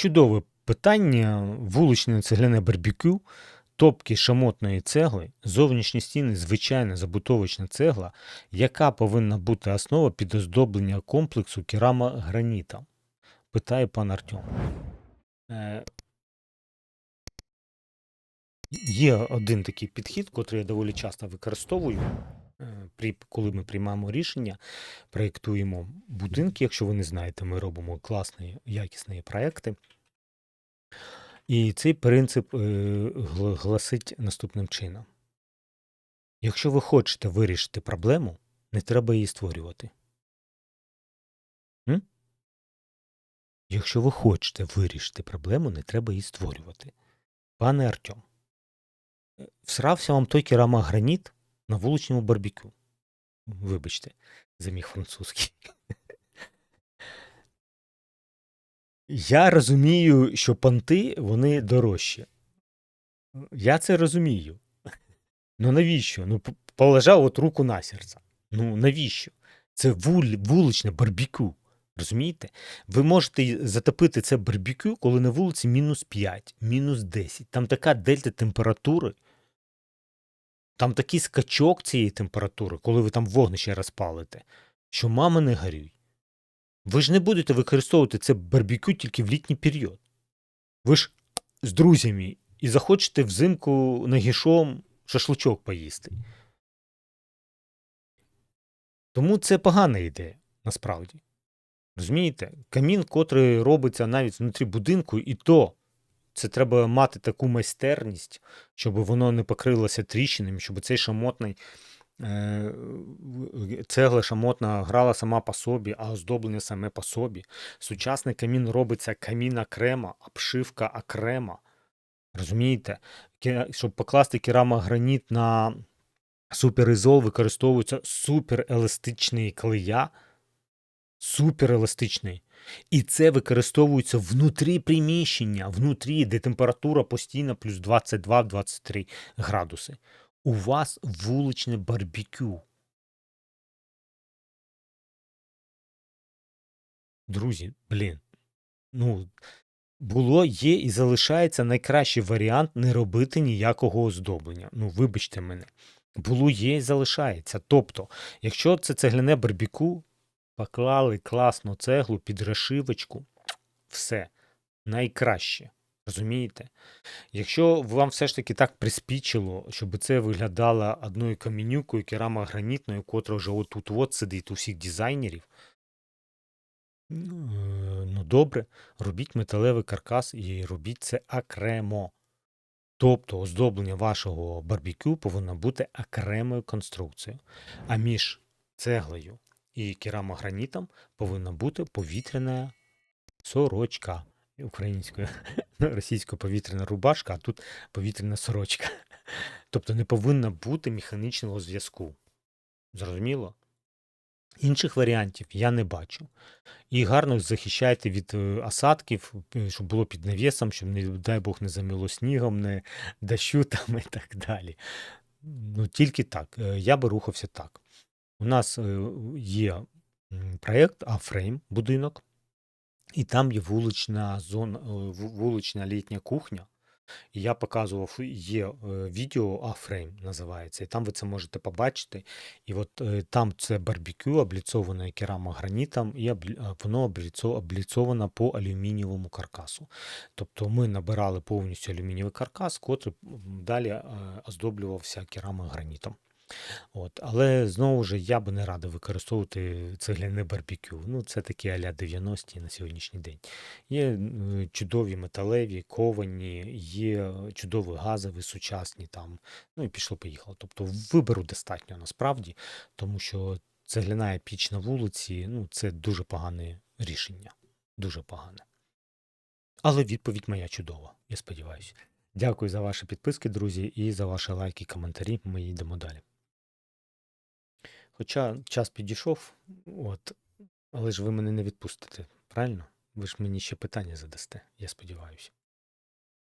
Чудове питання. Вуличне цегляне барбекю, топки шамотної цегли, зовнішні стіни звичайна забутовична цегла, яка повинна бути основа під оздоблення комплексу керама граніта? Питає пан Артем. Е, Є один такий підхід, котрий я доволі часто використовую, при, коли ми приймаємо рішення, проєктуємо будинки. Якщо ви не знаєте, ми робимо класні, якісні проекти. І цей принцип е, гласить наступним чином: якщо ви хочете вирішити проблему, не треба її створювати. М? Якщо ви хочете вирішити проблему, не треба її створювати. Пане Артем, е, всрався вам той керамограніт на вуличному барбекю. Вибачте, за мій французький. Я розумію, що понти вони дорожчі. Я це розумію. Ну навіщо? Ну, п- положав от руку на серце. Ну навіщо? Це вуличне барбекю. Розумієте? Ви можете затопити це барбекю, коли на вулиці мінус 5, мінус 10. Там така дельта температури. Там такий скачок цієї температури, коли ви там вогнище розпалите, що мама не горюй. Ви ж не будете використовувати це барбекю тільки в літній період. Ви ж з друзями і захочете взимку нагішом шашличок поїсти. Тому це погана ідея, насправді. Розумієте? Камін, котрий робиться навіть внутрі будинку, і то це треба мати таку майстерність, щоб воно не покрилося тріщинами, щоб цей шамотний е, цегла шамотна грала сама по собі, а оздоблення саме по собі. Сучасний камін робиться камін окремо, обшивка окремо. Розумієте? Щоб покласти керамограніт на суперізол, використовується супереластичний клея, супереластичний. І це використовується внутрі приміщення, внутрі, де температура постійно плюс 22-23 градуси. У вас вуличне барбекю. Друзі, блін. Ну, було, є і залишається найкращий варіант не робити ніякого оздоблення. Ну, вибачте мене. Було, є і залишається. Тобто, якщо це цегляне барбекю, поклали класну цеглу під решивочку, все найкраще. Розумієте? Якщо вам все ж таки так приспічило, щоб це виглядало одною камінюкою керамогранітною, котра вже отут от сидить у всіх дизайнерів, ну, е, ну добре, робіть металевий каркас і робіть це окремо. Тобто оздоблення вашого барбекю повинно бути окремою конструкцією. А між цеглою і керамогранітом повинна бути повітряна сорочка українською, російською повітряна рубашка, а тут повітряна сорочка. Тобто не повинно бути механічного зв'язку. Зрозуміло? Інших варіантів я не бачу. І гарно захищайте від е, осадків, е, щоб було під навісом, щоб, не дай Бог, не заміло снігом, не дощу там і так далі. Ну, тільки так. Е, Я би рухався так. У нас е, є проєкт А-фрейм будинок, і там є вулична зона, е, вулична літня кухня. І я показував, є е, відео А-фрейм називається, і там ви це можете побачити. І от там це барбекю, обліцоване керамогранітом, і воно обліцо- обліцовано по алюмінієвому каркасу. Тобто ми набирали повністю алюмінієвий каркас, котрий далі оздоблювався керамогранітом. От. Але знову ж я би не радив використовувати цегляне барбекю. Ну, це такі а-ля 90-ті на сьогоднішній день. Є е, чудові металеві, ковані, є чудові газові, сучасні там. Ну і пішло-поїхало. Тобто вибору достатньо насправді, тому що цегляна піч на вулиці ну, це дуже погане рішення. Дуже погане. Але відповідь моя чудова, я сподіваюся. Дякую за ваші підписки, друзі, і за ваші лайки, коментарі. Ми йдемо далі. Хоча час підійшов, от, але ж ви мене не відпустите, правильно? Ви ж мені ще питання задасте, я сподіваюся.